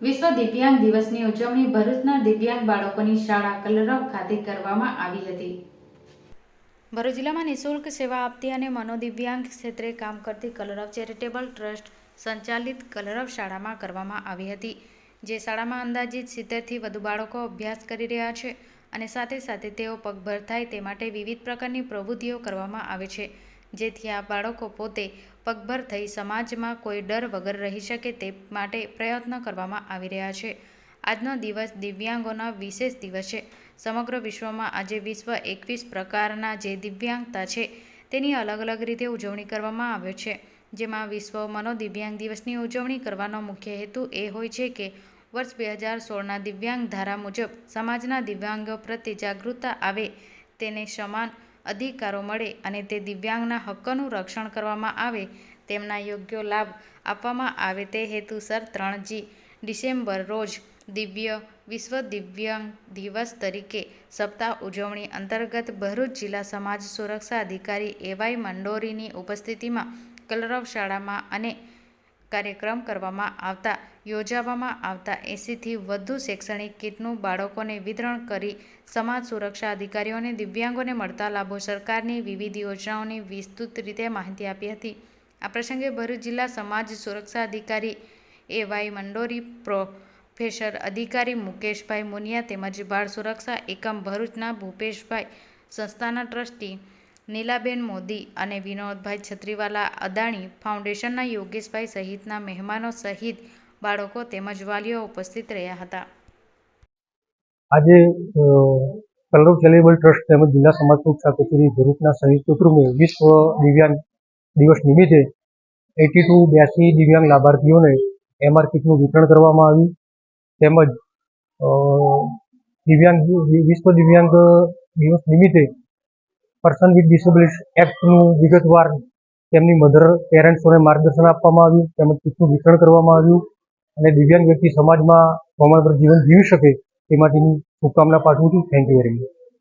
વિશ્વ દિવ્યાંગ દિવસની ઉજવણી ભરૂચના દિવ્યાંગ બાળકોની શાળા કલરવ ખાતે કરવામાં આવી હતી. ભરૂચ જિલ્લામાં નિઃશુલ્ક સેવા આપતી અને મનોદિવ્યાંગ ક્ષેત્રે કામ કરતી કલરવ ચેરિટેબલ ટ્રસ્ટ સંચાલિત કલરવ શાળામાં કરવામાં આવી હતી, જે શાળામાં અંદાજિત સિત્તેરથી વધુ બાળકો અભ્યાસ કરી રહ્યા છે અને સાથે સાથે તેઓ પગભર થાય તે માટે વિવિધ પ્રકારની પ્રવૃત્તિઓ કરવામાં આવે છે, જેથી આ બાળકો પોતે પગભર થઈ સમાજમાં કોઈ ડર વગર રહી શકે તે માટે પ્રયત્ન કરવામાં આવી રહ્યા છે. આજનો દિવસ દિવ્યાંગોના વિશેષ દિવસ છે. સમગ્ર વિશ્વમાં આજે વિશ્વ એકવીસ પ્રકારના જે દિવ્યાંગતા છે તેની અલગ અલગ રીતે ઉજવણી કરવામાં આવે છે. જેમાં વિશ્વ મનોદિવ્યાંગ દિવસની ઉજવણી કરવાનો મુખ્ય હેતુ એ હોય છે કે વર્ષ બે હજાર સોળના દિવ્યાંગ ધારા મુજબ સમાજના દિવ્યાંગો પ્રત્યે જાગૃતતા આવે, તેને સમાન અધિકારો મળે અને તે દિવ્યાંગના હક્કોનું રક્ષણ કરવામાં આવે, તેમના યોગ્ય લાભ આપવામાં આવે તે હેતુસર ત્રણ જી. ડિસેમ્બર રોજ દિવ્ય વિશ્વ દિવ્યાંગ દિવસ તરીકે સપ્તાહ ઉજવણી અંતર્ગત ભરૂચ જિલ્લા સમાજ સુરક્ષા અધિકારી એવાય મંડોરીની ઉપસ્થિતિમાં કલરવ શાળામાં અને કાર્યક્રમ કરવામાં આવતા, યોજાવામાં આવતા એંસીથી વધુ શૈક્ષણિક કીટનું બાળકોને વિતરણ કરી સમાજ સુરક્ષા અધિકારીઓને દિવ્યાંગોને મળતા લાભો સરકારની વિવિધ યોજનાઓની વિસ્તૃત રીતે માહિતી આપી હતી. આ પ્રસંગે ભરૂચ જિલ્લા સમાજ સુરક્ષા અધિકારી એ વાય મંડોરી પ્રોફેસર અધિકારી મુકેશભાઈ મુનિયા તેમજ બાળ સુરક્ષા એકમ ભરૂચના ભૂપેશભાઈ સંસ્થાના ટ્રસ્ટી નીલાબેન મોદી અને વિનોદભાઈ છત્રીવાલા અદાણી ફાઉન્ડેશનના યોગેશભાઈ સહિતના મહેમાનો સહિત બાળકો તેમજ વાલીઓ ઉપસ્થિત રહ્યા હતા. આજે કલરવ ચેરિટેબલ ટ્રસ્ટ તેમજ જિલ્લા સમાજ સુરક્ષા કચેરી ભરૂચના સંયુક્ત ઉપક્રમે વિશ્વ દિવ્યાંગ દિવસ નિમિત્તે એટી ટુ બ્યાસી દિવ્યાંગ લાભાર્થીઓને એમઆર કિટનું વિતરણ કરવામાં આવ્યું. તેમજ દિવ્યાંગ, વિશ્વ દિવ્યાંગ દિવસ નિમિત્તે પર્સન વિથ ડિસેબિલિટી એક્ટનું વિગતવાર તેમની મધર પેરેન્ટ્સોને માર્ગદર્શન આપવામાં આવ્યું, તેમજ કીટનું વિતરણ કરવામાં આવ્યું, અને દિવ્યાંગ વ્યક્તિ સમાજમાં પ્રમાણભર જીવન જીવી શકે તે માટેની શુભકામના પાઠવું છું. Thank you very much